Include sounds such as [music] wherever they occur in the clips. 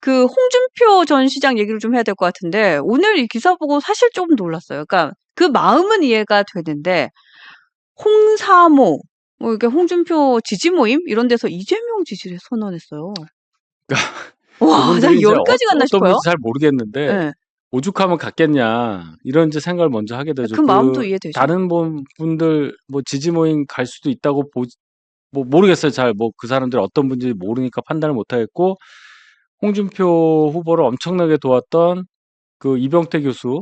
그 홍준표 전 시장 얘기를 좀 해야 될 것 같은데 오늘 이 기사 보고 사실 좀 놀랐어요. 그러니까 그 마음은 이해가 되는데 홍사모 뭐 이게 홍준표 지지 모임 이런 데서 이재명 지지를 선언했어요. 와, 나 여기까지 갔나 싶어요. 잘 모르겠는데 네. 오죽하면 갔겠냐 이런 이제 생각을 먼저 하게 되죠. 그 마음도 이해되죠. 다른 분- 분들 뭐 지지 모임 갈 수도 있다고 보, 뭐 모르겠어요. 잘 뭐 그 사람들이 어떤 분인지 모르니까 판단을 못 하겠고 홍준표 후보를 엄청나게 도왔던 그 이병태 교수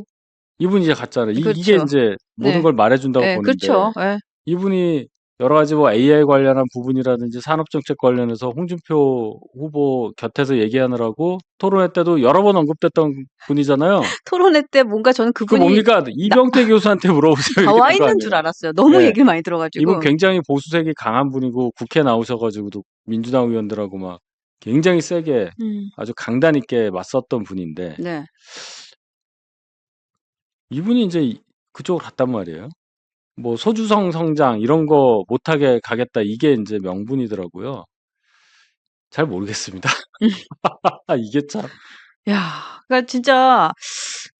이분이 이제 갔잖아요. 이, 그렇죠. 게 이제 모든 네. 걸 말해준다고 네, 보는데 그렇죠. 예. 이분이 여러 가지 뭐 AI 관련한 부분이라든지 산업정책 관련해서 홍준표 후보 곁에서 얘기하느라고 토론회 때도 여러 번 언급됐던 분이잖아요. [laughs] 토론회 때 뭔가 저는 그 그분이 뭡니까? 이병태 교수한테 물어보세요. 된거 있는? 줄 알았어요. 너무 네. 얘기를 많이 들어가지고. 이분 굉장히 보수색이 강한 분이고 국회 나오셔가지고도 민주당 의원들하고 막 굉장히 세게 음, 아주 강단 있게 맞섰던 분인데 네. 이분이 이제 이- 그쪽으로 갔단 말이에요. 뭐 소주성 성장 이런 거 못하게 가겠다 이게 이제 명분이더라고요. 잘 모르겠습니다. [laughs] 이게 참 야, 그러니까 진짜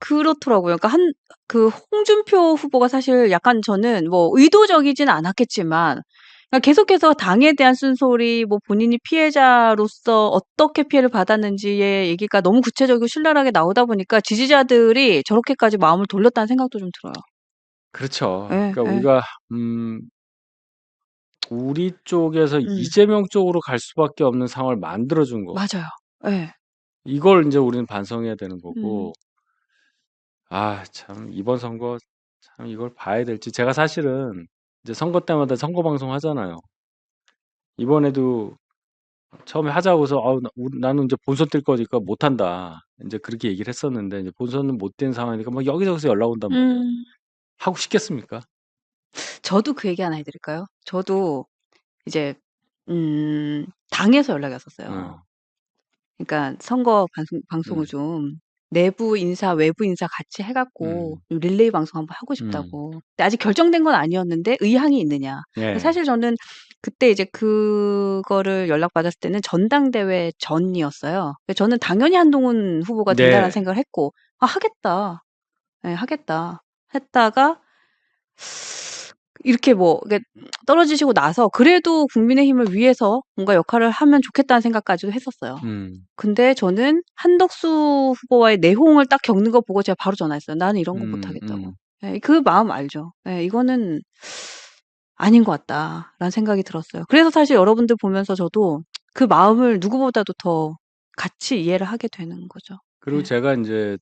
그렇더라고요. 그러니까 한 그 홍준표 후보가 사실 약간 저는 뭐 의도적이진 않았겠지만 그러니까 계속해서 당에 대한 쓴소리, 뭐 본인이 피해자로서 어떻게 피해를 받았는지의 얘기가 너무 구체적이고 신랄하게 나오다 보니까 지지자들이 저렇게까지 마음을 돌렸다는 생각도 좀 들어요. 그렇죠. 예, 그러니까 예. 우리가 음 우리 쪽에서 음. 이재명 쪽으로 갈 수밖에 없는 상황을 만들어 준 거. 맞아요. 예. 이걸 이제 우리는 반성해야 되는 음. 거고. 아, 참 이번 선거 참 이걸 봐야 될지 제가 사실은 이제 선거 때마다 선거 방송 하잖아요. 이번에도 처음에 하자고서 아우 나, 우리- 나는 이제 본선 뛸 거니까 못 한다. 이제 그렇게 얘기를 했었는데 이제 본선은 못 뛴 상황이니까 막 여기저기서 연락 온단 말이에요. 음. 하고 싶겠습니까? 저도 그 얘기 하나 해 드릴까요? 저도 이제 음, 당에서 연락이 왔었어요. 어. 그러니까 선거 방송, 방송을 음. 좀 내부 인사, 외부 인사 같이 해갖고 음. 좀 릴레이 방송 한번 하고 싶다고. 근데 아직 결정된 건 아니었는데 의향이 있느냐. 예. 사실 저는 그때 이제 그거를 연락받았을 때는 전당대회 전이었어요. 저는 당연히 한동훈 후보가 된다는 네. 생각을 했고, 아, 하겠다. 네, 하겠다. 했다가, 이렇게 뭐, 이게 떨어지시고 나서 그래도 국민의힘을 위해서 뭔가 역할을 하면 좋겠다는 생각까지도 했었어요. 음. 근데 저는 한덕수 후보와의 내홍을 딱 겪는 거 보고 제가 바로 전화했어요. 나는 이런 거 음, 못하겠다고. 음. 예, 그 마음 알죠. 예, 이거는 아닌 것 같다라는 생각이 들었어요. 그래서 사실 여러분들 보면서 저도 그 마음을 누구보다도 더 같이 이해를 하게 되는 거죠. 그리고 네. 제가 이제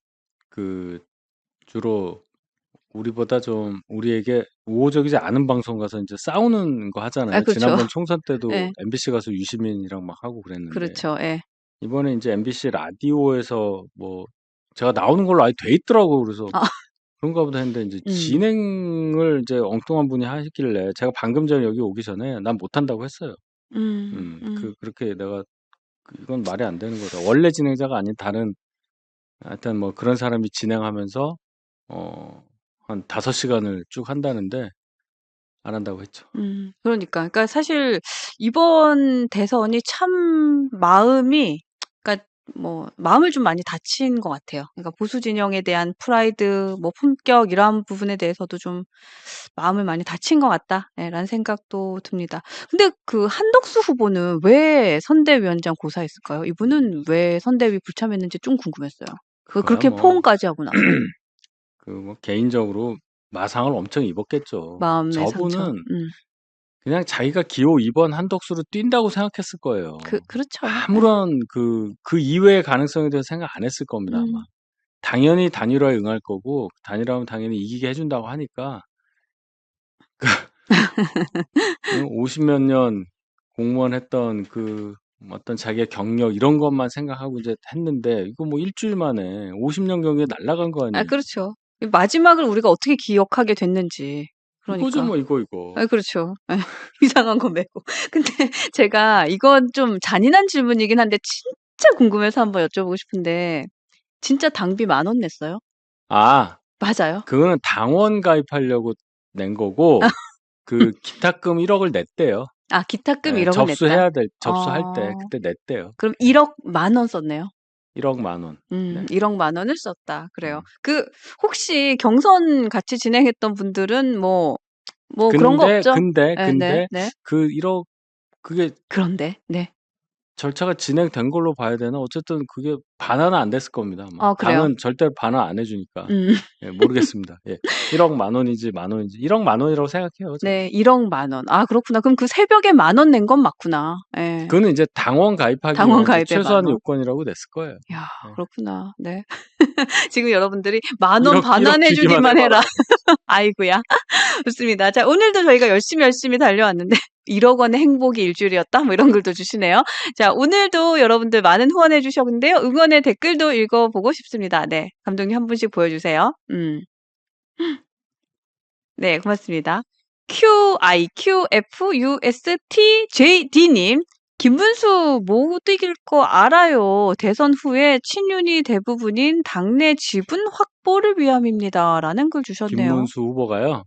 그 주로 우리보다 좀 우리에게 우호적이지 않은 방송 가서 이제 싸우는 거 하잖아요. 아, 그렇죠. 지난번 총선 때도 네. MBC 가서 유시민이랑 막 하고 그랬는데 그렇죠. 예. 이번에 이제 MBC 라디오에서 뭐 제가 나오는 걸로 아예 돼 있더라고 그래서 아. 그런가 보다 했는데 이제 음. 진행을 이제 엉뚱한 분이 하시길래 제가 방금 전에 여기 오기 전에 난 못한다고 했어요. 음, 음, 음. 그 그렇게 내가 그- 이건 말이 안 되는 거다. 원래 진행자가 아닌 다른 하여튼 뭐 그런 사람이 진행하면서 어, 한 다섯 시간을 쭉 한다는데 안 한다고 했죠. 음, 그러니까. 그러니까 사실 이번 대선이 참 마음이, 그러니까 뭐, 마음을 좀 많이 다친 것 같아요. 그러니까 보수 진영에 대한 프라이드, 뭐, 품격, 이러한 부분에 대해서도 좀 마음을 많이 다친 것 같다. 예, 라는 생각도 듭니다. 근데 그 한덕수 후보는 왜 선대위원장 고사했을까요? 이분은 왜 선대위 불참했는지 좀 궁금했어요. 그, 그거야 그렇게 뭐. 포옹까지 하고 나서. [clears throat] 그 뭐 개인적으로 마상을 엄청 입었겠죠. 마음의 상처. 저분은 음, 그냥 자기가 기호 2번 한덕수로 뛴다고 생각했을 거예요. 그, 그렇죠. 아무런 그, 그 이외의 가능성에 대해서 생각 안 했을 겁니다, 음. 아마. 당연히 단일화에 응할 거고, 단일화하면 당연히 이기게 해준다고 하니까, 그, 50몇 년 공무원 했던 그 어떤 자기의 경력 이런 것만 생각하고 이제 했는데, 이거 뭐 일주일 만에 50년 경력이 날아간 거 아니에요? 아, 그렇죠. 마지막을 우리가 어떻게 기억하게 됐는지. 그러니까. 뭐, 이거, 이거. 아, 그렇죠. 예, [laughs] 이상한 거 메고. [laughs] 근데 제가 이건 좀 잔인한 질문이긴 한데 진짜 궁금해서 한번 여쭤보고 싶은데 진짜 당비 만 원 냈어요? 아, 맞아요? 그거는 당원 가입하려고 낸 거고, 그 기타금 1억을 냈대요. 아, 기타금 예, 1억을 냈다. 접수해야 될, 접수할 때, 어. 그때 냈대요. 그럼 1억 만 원 썼네요. 1억 만 원. 음, 네. 1억 만 원을 썼다. 그래요. 음. 그 혹시 경선 같이 진행했던 분들은 뭐뭐 그런 거 없죠? 근데 네, 근데 네, 네. 그 1억 그게 그런데 네. 절차가 진행된 걸로 봐야 되나? 어쨌든 그게 반환은 안 됐을 겁니다. 아마. 아, 그래요? 당은 절대 반환 안 해 주니까 음, 예, 모르겠습니다. 예. 1억 만 원인지 만 원인지 1억 만 원이라고 생각해요. 저는. 네, 1억 만 원. 아, 그렇구나. 그럼 그 새벽에 만 원 낸 건 맞구나. 예. 그거는 이제 당원 가입하기 당원 위한 이제 가입에 최소한 만 원. 요건이라고 냈을 거예요. 야, 네. 그렇구나. 네. [laughs] 지금 여러분들이 만원 1억, 1억 반환해 주기만 주기만 해라. [laughs] 아이고야. 좋습니다. 자, 오늘도 저희가 열심히 열심히 달려왔는데 [laughs] 1억 원의 행복이 일주일이었다. 뭐 이런 글도 주시네요. 자, 오늘도 여러분들 많은 후원해 주셨는데요. 응원의 댓글도 읽어보고 싶습니다. 네. 감독님 한 분씩 보여주세요. 음. [gasps] 네, 고맙습니다. QIQFUSTJD님, 김문수 못 이길 거 알아요. 대선 후에 친윤이 대부분인 당내 지분 확 보를 위함입니다. 라는 글 주셨네요. 김문수 후보가요.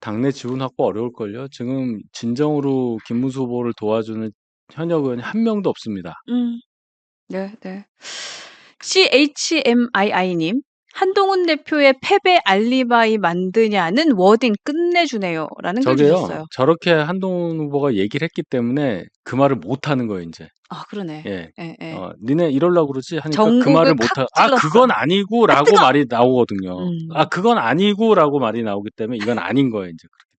당내 지분 확보 어려울걸요. 지금 진정으로 김문수 후보를 도와주는 현역 의원이 한 명도 없습니다. 음, 네, 네. CHMII님, 한동훈 대표의 패배 알리바이 만드냐는 워딩 끝내주네요. 라는 글 저게요. 주셨어요. 저렇게 한동훈 후보가 얘기를 했기 때문에 그 말을 못 하는 거예요, 이제. 아, 그러네. 예. 예, 예. 어, 니네 이럴라고 그러지 하니까 그 말을 못칵 하. 아, 찔렀어. 그건 아니고라고! 말이 나오거든요. 음. 아, 그건 아니고라고 말이 나오기 때문에 이건 아닌 거예요, 이제.